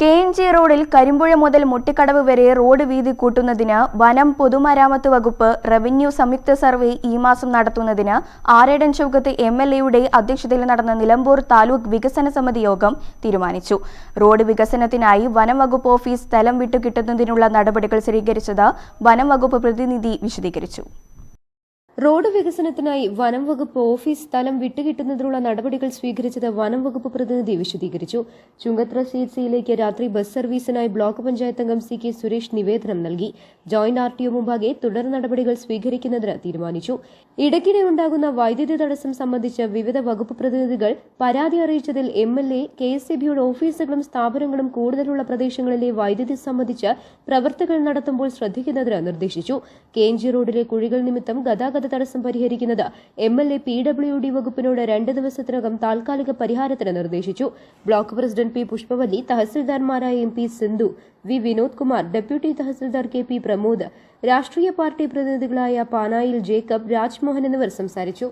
K N G റോഡിൽ കരിമ്പുഴ മുതൽ മുട്ടിക്കടവ് വരെ റോഡ് വീതി കൂട്ടുന്നതിന് വനം പൊതുമരാമത്ത് വകുപ്പ് റവന്യൂ സംയുക്ത സർവേ ഈ മാസം നടത്തുന്നതിന് ആരേടൻ ചൗക്കത്ത് എം എൽ എയുടെ അധ്യക്ഷതയിൽ നടന്ന നിലമ്പൂർ താലൂക്ക് വികസന സമിതി യോഗം തീരുമാനിച്ചു. റോഡ് വികസനത്തിനായി വനം വകുപ്പ് ഓഫീസ് സ്ഥലം വിട്ടുകിട്ടുന്നതിനുള്ള നടപടികൾ സ്വീകരിച്ചത് വനം വകുപ്പ് പ്രതിനിധി വിശദീകരിച്ചു. റോഡ് വികസനത്തിനായി വനം വകുപ്പ് ഓഫീസ് സ്ഥലം വിട്ടുകിട്ടുന്നതിനുള്ള നടപടികൾ സ്വീകരിച്ചത് വനം വകുപ്പ് പ്രതിനിധി വിശദീകരിച്ചു. ചുങ്കത്ര സീറ്റ്സിയിലേക്ക് രാത്രി ബസ് സർവീസിനായി ബ്ലോക്ക് പഞ്ചായത്ത് അംഗം സി കെ സുരേഷ് നിവേദനം നൽകി. ജോയിന്റ് ആർ ടി ഒ മുമ്പാകെ തുടർ നടപടികൾ സ്വീകരിക്കുന്നതിന് തീരുമാനിച്ചു. ഇടയ്ക്കിടെ ഉണ്ടാകുന്ന വൈദ്യുതി തടസ്സം സംബന്ധിച്ച് വിവിധ വകുപ്പ് പ്രതിനിധികൾ പരാതി അറിയിച്ചതിൽ M L A K S C ബിയുടെ ഓഫീസുകളും സ്ഥാപനങ്ങളും കൂടുതലുള്ള പ്രദേശങ്ങളിലെ വൈദ്യുതി സംബന്ധിച്ച് പ്രവർത്തികൾ നടത്തുമ്പോൾ ശ്രദ്ധിക്കുന്നതിന് നിർദ്ദേശിച്ചു. കെ എൻ ജി റോഡിലെ കുഴികൾ നിമിത്തം ഗതാഗത തടസ്സം പരിഹരിക്കുന്നത് M L A P W D വകുപ്പിനോട് രണ്ട് ദിവസത്തിനകം താൽക്കാലിക പരിഹാരത്തിന് നിർദ്ദേശിച്ചു. Block president P Pushpavalli തഹസിൽദാർമാരായ M P Sindhu V Vinod Kumar deputy tahsildar K P Pramod രാഷ്ട്രീയ പാർട്ടി പ്രതിനിധികളായ പാനായിൽ ജേക്കബ് രാജ്മോഹൻ എന്നിവർ സംസാരിച്ചു.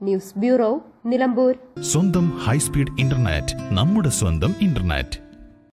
News bureau Nilambur. സ്വന്തം ഹൈസ്പീഡ് ഇന്റർനെറ്റ് നമ്മുടെ സ്വന്തം ഇന്റർനെറ്റ്.